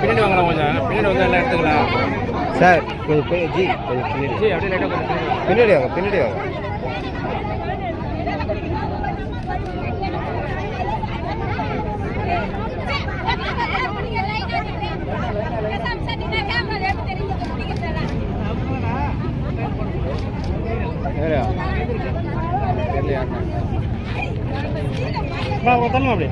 பின்னாடி வாங்கலாம் கொஞ்சம் பின்னாடி வந்து எல்லாம் எடுத்துக்கலாம். சார் கொஞ்சம் ஜி கொஞ்சம் பின்னாடி. சரி அப்படியே லைட்டாக கொஞ்சம் பின்னாடி வாங்க பின்னாடி வாங்க. தெரியல யாருன்னா தரலாம் அப்படியே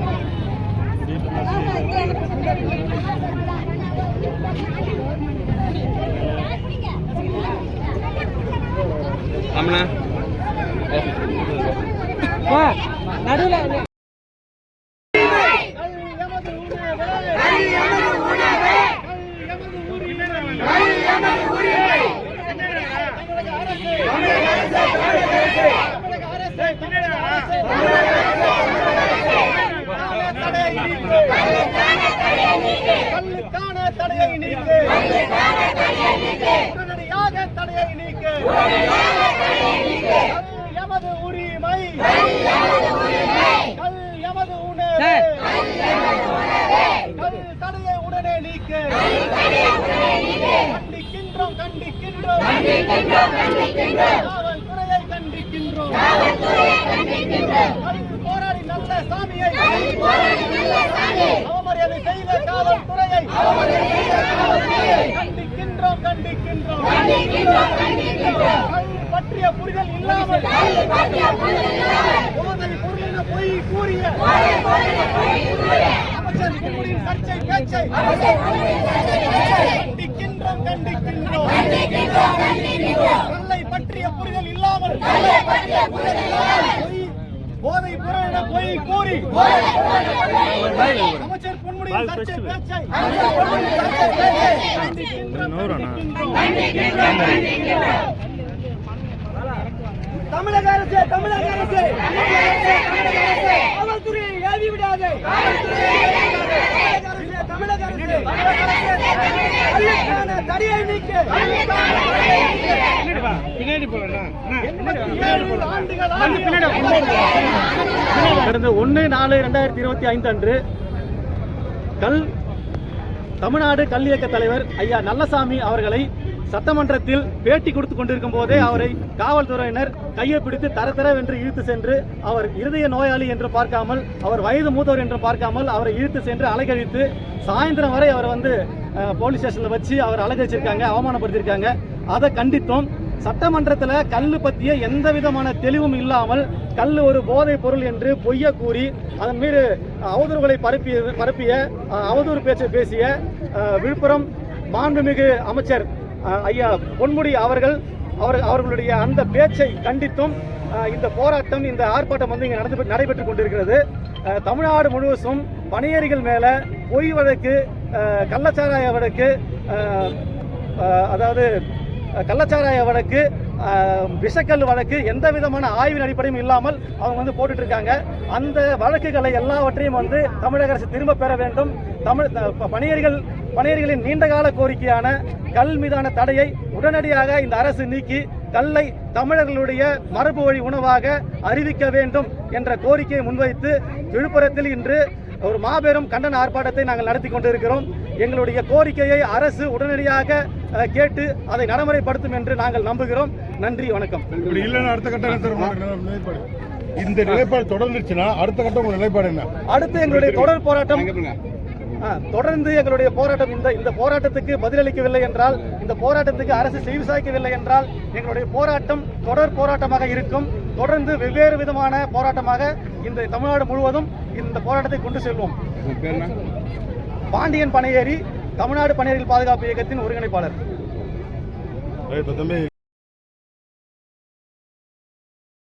கல்லுக்கான தடையை நீக்கு உடனடியாக தடையை நீக்கு கல் எமது உரிமை கல் எமது உணவு கல் தடையை உடனே நீக்கு கண்டிக்கின்றோம் கண்டிக்கின்றோம் காவல்துறையை கண்டிக்கின்றோம் கல் போராடி நல்ல சாமியை அவமரியாதை செய்த காவல்துறையை கண்டிக்கின்றோம் கண்டிக்கின்றோம். பற்றிய புரிதல் இல்லாமல் போதை பொருளின பொய் கூறிய அமைச்சர் சர்ச்சை பேச்சை கண்டிக்கின்றோம் கண்டிக்கின்றோம். கல்லை பற்றிய புரிதல் இல்லாமல் போதை பொருளின பொய் கூறி அமைச்சர் தமிழக அரசு தமிழக அரசு. காவல்துறையை ஏவி விடாதே. தமிழக அரசு தடையை நீக்கு. கடந்த ஒன்று நாலு ரெண்டாயிரத்தி இருபத்தி ஐந்து அன்று கல் தமிழ்நாடு கல் இயக்க தலைவர் ஐயா நல்லசாமி அவர்களை சட்டமன்றத்தில் பேட்டி கொடுத்து கொண்டிருக்கும் போதே அவரை காவல்துறையினர் கையை பிடித்து தர என்று இழுத்து சென்று அவர் இருதய நோயாளி என்று பார்க்காமல் அவர் வயது மூத்தவர் என்று பார்க்காமல் அவரை இழுத்து சென்று அலைகழித்து சாயந்தரம் வரை அவர் வந்து போலீஸ் ஸ்டேஷனில் வச்சு அவர் அலைகழிச்சிருக்காங்க அவமானப்படுத்தியிருக்காங்க. அதை கண்டித்தோம். சட்டமன்றத்தில் கல் பற்றிய எந்த விதமான தெளிவும் இல்லாமல் கல் ஒரு போதைப் பொருள் என்று பொய்ய கூறி அதன் மீது அவதூறுகளை பரப்பிய பரப்பிய அவதூறு பேச்சை பேசிய விழுப்புரம் மாண்புமிகு அமைச்சர் ஐயா பொன்முடி அவர்கள் அவர் அவர்களுடைய அந்த பேச்சை கண்டித்தும் இந்த போராட்டம் இந்த ஆர்ப்பாட்டம் வந்து இங்கே நடந்து நடைபெற்று கொண்டிருக்கிறது. தமிழ்நாடு முழுவதும் பணியேறிகள் மேலே பொய் வழக்கு கள்ளச்சாராய வழக்கு அதாவது கள்ளச்சாராய வழக்கு விஷக்கல் வழக்கு எந்த விதமான ஆய்வின் அடிப்படையும் இல்லாமல் அவங்க வந்து போட்டுட்டு இருக்காங்க அந்த வழக்குகளை எல்லாவற்றையும் வந்து தமிழக அரசு திரும்ப பெற வேண்டும். தமிழ் பணியர்கள் பணியர்களின் நீண்டகால கோரிக்கையான கல் மீதான தடையை உடனடியாக இந்த அரசு நீக்கி கல்லை தமிழர்களுடைய மரபு வழி உணவாக அறிவிக்க வேண்டும் என்ற கோரிக்கையை முன்வைத்து விழுப்புரத்தில் இன்று ஒரு மாபெரும் கண்டன ஆர்ப்பாட்டத்தை நாங்கள் நடத்தி கொண்டிருக்கிறோம். எங்களுடைய கோரிக்கையை அரசு உடனடியாக கேட்டு அதை நடைமுறைப்படுத்தும் என்று நாங்கள் நம்புகிறோம். நன்றி வணக்கம். அடுத்த நிலைப்பாடு. இந்த நிலைப்பாடு தொடர்ந்துச்சுன்னா அடுத்த கட்டம் நிலைப்பாடு என்ன? அடுத்து எங்களுடைய தொடர் போராட்டம் தொடர்ந்து எங்களுடைய போராட்டம் இந்த இந்த போராட்டத்துக்கு பதிலளிக்கவில்லை என்றால் இந்த போராட்டத்துக்கு அரசு செவி சாய்க்கவில்லை என்றால் எங்களுடைய போராட்டம் தொடர் போராட்டமாக இருக்கும். தொடர்ந்து வெவ்வேறு விதமான போராட்டமாக இந்த தமிழ்நாடு முழுவதும் இந்த போராட்டத்தை கொண்டு செல்வோம். பாண்டியன் பனையேறி தமிழ்நாடு பனையேறிகள் பாதுகாப்பு இயக்கத்தின் ஒருங்கிணைப்பாளர். தம்பி